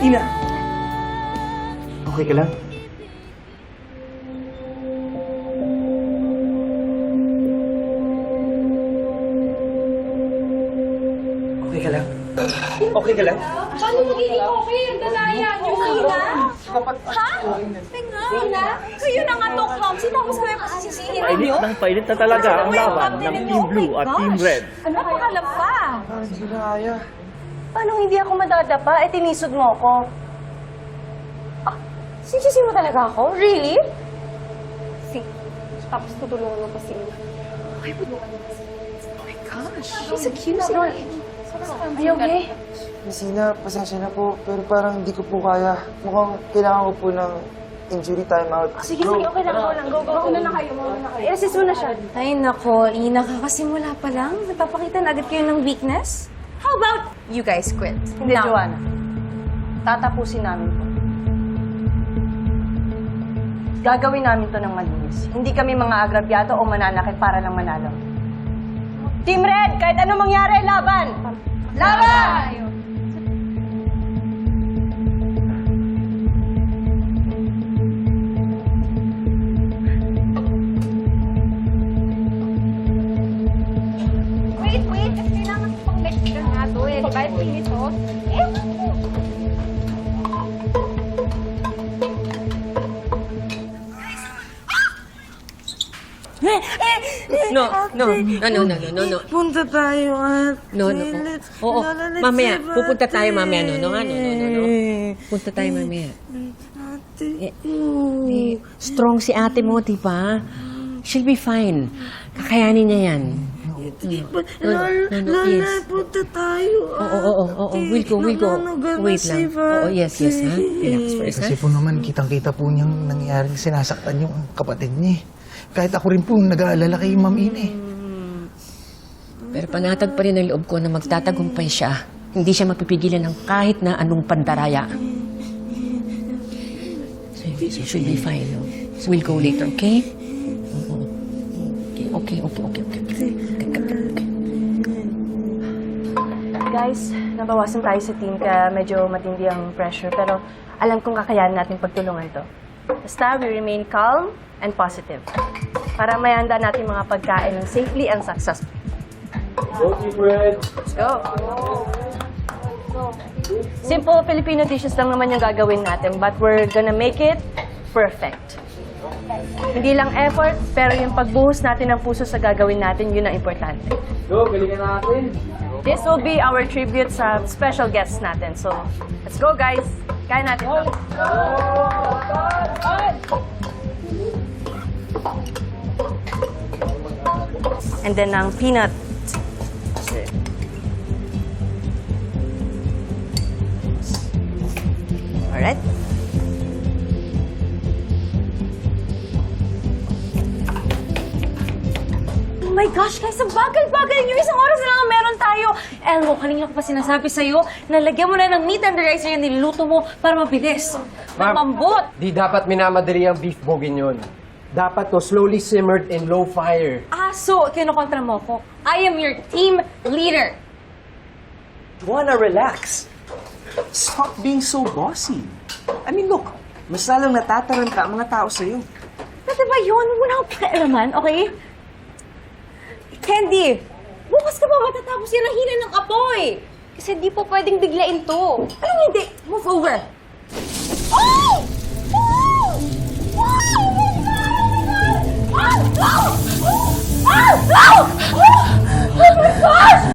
Ina! Okay ka lang? Okay ka lang? Okay ka lang? Paano magiging okay? Ang dalaya niyo. Ina? Ha? Ina? Kayo na nga to, clumsy. Tapos kayo pasisisihin Pailit niyo? ng pailit na talaga ang laban ng Team Blue at Team Red. Ano pa alam pa? Hindi na kaya. Paano hindi ako madadapa? Eh, tinisod mo ako. Ah, sisisi mo talaga ako? Really? Si, tapos tutulungan mo pa si Ina. She's a cute girl. Are you okay? Sina, pasensya na po, pero parang hindi ko po kaya. Mukhang kailangan ko po ng injury timeout. Sige, sige, okay lang. Go lang. Go, go, go. Mauna na kayo, mauna na kayo. I-assist mo na siya. Ay nako, Ina, kakasimula pa lang. Nagpapakita na agad kayo ng weakness. How about you guys quit? Hindi, Now. Joanna. Tatapusin namin to. Gagawin namin to ng malinis. Hindi kami mga agrabyado o mananakit para lang manalo. Team Red, kahit anong mangyari, laban! Laban! Eh. Di ba? Ito oh. Eh, No, no, no, no, no, no, no. Punta tayo at... No, no. Oo, mamaya. Pupunta tayo mamaya. No, no, nga, no, no, no, no. Punta tayo mamaya. Eh, eh, strong si ate mo, di ba? She'll be fine. Kakayanin niya yan. Lola, no, Lola, yes. punta tayo. Oo, oo, oo, oo. We'll go, we'll go. Wait lang. Oo, yes, yes, ha? Relax first, ha? Kasi po naman, kitang-kita po niyang nangyaring sinasaktan yung kapatid niya. eh. Kahit ako rin po, nag-aalala kay Ma'am Ine. Pero panatag pa rin ang loob ko na magtatagumpay siya. Hindi siya mapipigilan ng kahit na anong pandaraya. So, you should be fine, no? So we'll go later, okay, okay, okay. Okay, okay, okay. Guys, nabawasan tayo sa team kaya medyo matindi ang pressure. Pero alam kong kakayanin natin pagtulungan to. Basta we remain calm and positive. Para mayanda natin mga pagkain ng safely and successfully. Let's go! Simple Filipino dishes lang naman yung gagawin natin, but we're gonna make it perfect. Hindi lang effort, pero yung pagbuhos natin ng puso sa gagawin natin, yun ang importante. This will be our tribute sa special guests natin. So, let's go guys! Kain natin to. And then ang peanut. Alright? Gosh, guys, ang bagal-bagal niyo. Isang oras na lang ang meron tayo. Elmo, kanina ko pa sinasabi sa'yo, nalagyan mo na ng meat under rice yung niluluto mo para mabilis. Ma'am. Mambot. Di dapat minamadali ang beef bourguignon. Dapat to slowly simmered in low fire. Ah, so, kinukontra mo ko. I am your team leader. Wanna relax? Stop being so bossy. I mean, look, mas lalang natataranta ang mga tao sa'yo. Pwede ba yun? Wala akong pakialaman, okay? Candy, bukas ka pa matatapos yan ang ng apoy. kasi di po pwedeng biglain to. Anong hindi? Move over. Oh! Oh! Oh! Oh God! Oh! Oh! Oh! Oh! Oh my gosh!